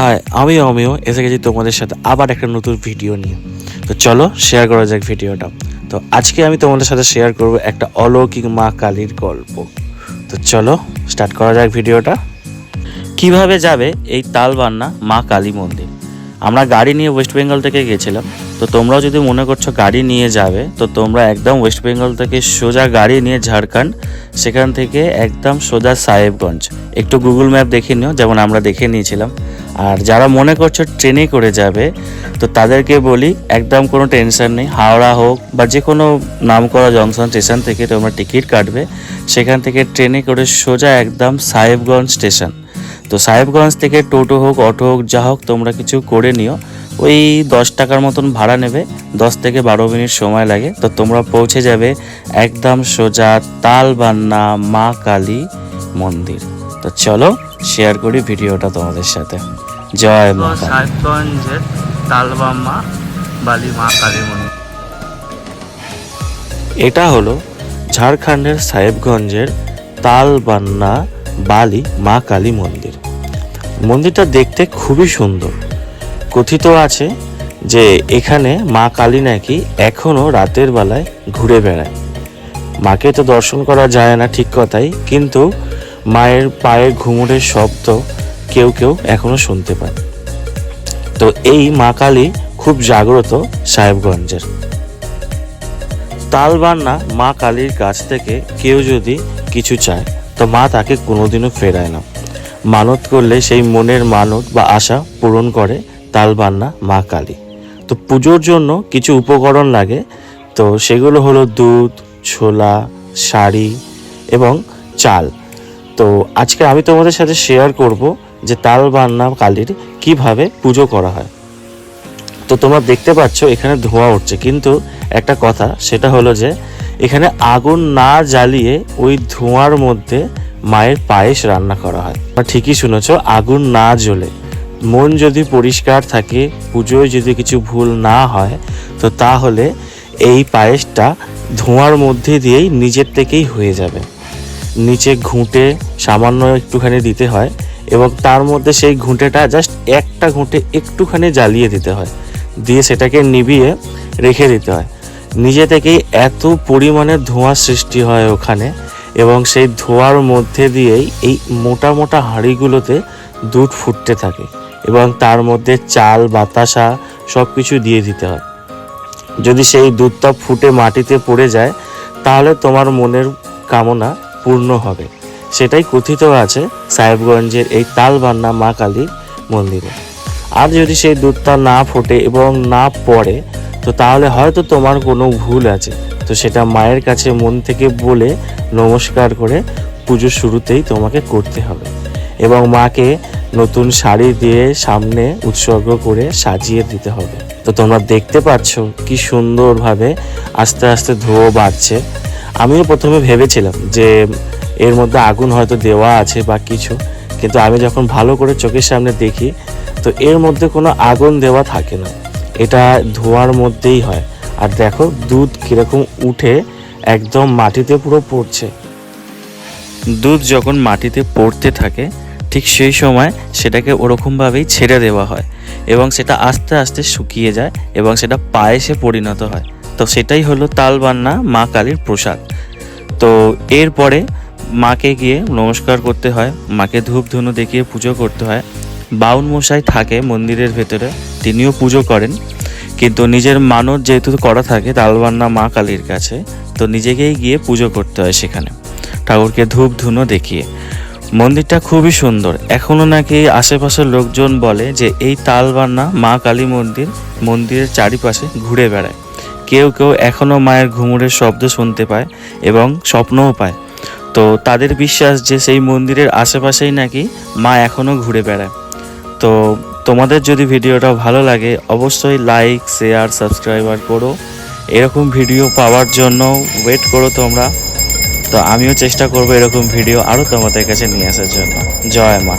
High আমি অমিও এসে গেছি তোমাদের সাথে আবার একটা নতুন ভিডিও নিয়ে। তো চলো শেয়ার করা যাক ভিডিওটা তো আজকে আমি তোমাদের সাথে শেয়ার করব একটা অলৌকিক মা কালীর গল্প। তো চলো স্টার্ট করা যাক ভিডিওটা কীভাবে যাবে এই তালবান্না মা কালী মন্দির? আমরা গাড়ি নিয়ে ওয়েস্ট বেঙ্গল থেকে গেছিলাম। তো তোমরাও যদি মনে করছ গাড়ি নিয়ে যাবে, তো তোমরা একদম ওয়েস্ট বেঙ্গল থেকে সোজা গাড়ি নিয়ে ঝাড়খণ্ড, সেখান থেকে একদম সোজা সাহেবগঞ্জ। একটু গুগল ম্যাপ দেখে নিও, যেমন আমরা দেখে নিয়েছিলাম। আর যারা মনে করছ ট্রেনে করে যাবে, তো তাদেরকে বলি, একদম কোনো টেনশন নেই। হাওড়া হোক বা যে কোনো নাম করা জংশন স্টেশন থেকে তোমরা টিকিট কাটবে, সেখান থেকে ট্রেনে করে সোজা একদম সাহেবগঞ্জ স্টেশন। তো সাহেবগঞ্জ থেকে টোটো হোক, অটো হোক, যা হোক তোমরা কিছু করে নিও। ওই দশ টাকার মতন ভাড়া নেবে, দশ থেকে বারো মিনিট সময় লাগে। তো তোমরা পৌঁছে যাবে একদম সোজা তালবান্না মা কালী মন্দির। তো চলো শেয়ার করি ভিডিওটা তোমাদের সাথে। জয় মা। সাহেবগঞ্জের তালবাম্মা বালি মা কালী মন্দির। এটা হলো ঝাড়খণ্ডের সাহেবগঞ্জের তালবান্না বালি মা কালী মন্দির। মন্দিরটা দেখতে খুবই সুন্দর। কথিত আছে যে এখানে মা কালী নাকি এখনও রাতের বেলায় ঘুরে বেড়ায়। মাকে তো দর্শন করা যায় না ঠিক কথাই কিন্তু মায়ের পায়ের ঘুমুরের শব্দ কেউ কেউ এখনও শুনতে পায়। তো এই মা কালী খুব জাগ্রত সাহেবগঞ্জের। তালবান্না মা কালীর কাছ থেকে কেউ যদি কিছু চায়, তো মা তাকে কোনোদিনও ফেরায় না। মানত করলে সেই মনের মানত বা আশা পূরণ করে তালবান্না মা কালী। তো পুজোর জন্য কিছু উপকরণ লাগে, তো সেগুলো হলো দুধ, ছোলা, শাড়ি এবং চাল। তো আজকে আমি তোমাদের সাথে শেয়ার করব যে তালবান্না কালীর কীভাবে পুজো করা হয়। তো তোমরা দেখতে পাচ্ছ, এখানে ধোঁয়া উঠছে। কিন্তু একটা কথা, সেটা হলো যে, এখানে আগুন না জ্বালিয়ে ওই ধোঁয়ার মধ্যে মায়ের পায়েস রান্না করা হয়। ঠিকই শুনেছ, আগুন না জ্বলে। মন যদি পরিষ্কার থাকে, পুজোয় যদি কিছু ভুল না হয়, তো তাহলে এই পায়েসটা ধোঁয়ার মধ্যে দিয়েই নিজের থেকেই হয়ে যাবে। নিচে ঘুঁটে সামান্য একটুখানি দিতে হয় এবং তার মধ্যে সেই ঘুঁটেটা জাস্ট একটা ঘুঁটে একটুখানি জ্বালিয়ে দিতে হয়। দিয়ে সেটাকে নিভিয়ে রেখে দিতে হয়। নিজে থেকেই এত পরিমাণে ধোঁয়া সৃষ্টি হয় ওখানে এবং সেই ধোঁয়ার মধ্যে দিয়েই এই মোটা মোটা হাঁড়িগুলোতে দুধ ফুটতে থাকে এবং তার মধ্যে চাল, বাতাসা সব কিছু দিয়ে দিতে হয়। যদি সেই দুধটা ফুটে মাটিতে পড়ে যায়, তাহলে তোমার মনের কামনা পূর্ণ হবে। সেটাই কথিত আছে সাহেবগঞ্জের এই তালবান্না মা কালী মন্দিরে। আর যদি সেই দুধটা না ফোটে এবং না পড়ে, তো তাহলে হয়তো তোমার কোনো ভুল আছে। তো সেটা মায়ের কাছে মন থেকে বলে নমস্কার করে পুজো শুরুতেই তোমাকে করতে হবে। এবং মাকে নতুন শাড়ি দিয়ে সামনে উৎসর্গ করে সাজিয়ে দিতে হবে। তো তোমরা দেখতে পাচ্ছ কি সুন্দরভাবে আস্তে আস্তে ধোঁয়া বাড়ছে। আমিও প্রথমে ভেবেছিলাম যে এর মধ্যে আগুন হয়তো দেওয়া আছে বা কিছু, কিন্তু আমি যখন ভালো করে চোখের সামনে দেখি, তো এর মধ্যে কোনো আগুন দেওয়া থাকে না। এটা ধোঁয়ার মধ্যেই হয়। আর দেখো, দুধ কীরকম উঠে একদম মাটিতে পুরো পড়ছে। দুধ যখন মাটিতে পড়তে থাকে, ঠিক সেই সময় সেটাকে ওরকমভাবেই ছেড়ে দেওয়া হয় এবং সেটা আস্তে আস্তে শুকিয়ে যায় এবং সেটা পায়েসে পরিণত হয়। তো সেটাই হলো তালবান্না মা কালীর প্রসাদ। তো এরপরে মাকে গিয়ে নমস্কার করতে হয়, মাকে ধূপ ধুনো দেখিয়ে পুজো করতে হয়। বাউন মশাই থাকে মন্দিরের ভেতরে, তিনিও পুজো করেন। কিন্তু নিজের মানত যেহেতু করা থাকে, তালবান্না মা কালীর কাছে, তো নিজেকেই গিয়ে পুজো করতে হয় সেখানে, ঠাকুরকে ধূপ ধুনো দেখিয়ে। মন্দিরটা খুবই সুন্দর। এখনও নাকি আশেপাশের লোকজন বলে যে, এই তালবান্না মা কালী মন্দির, মন্দিরের চারিপাশে ঘুরে বেড়ায়। কেউ কেউ এখনও মায়ের ঘুঙুরের শব্দ শুনতে পায় এবং স্বপ্নও পায়। তো তাদের বিশ্বাস যে সেই মন্দিরের আশেপাশেই নাকি মা এখনও ঘুরে বেড়ায়। তো তোমাদের যদি ভিডিওটা ভালো লাগে, অবশ্যই লাইক শেয়ার সাবস্ক্রাইবার করো। এরকম ভিডিও পাওয়ার জন্য ওয়েট করো তোমরা। তো আমিও চেষ্টা করব এরকম ভিডিও আরও তোমাদের কাছে নিয়ে আসার জন্য। জয় মা।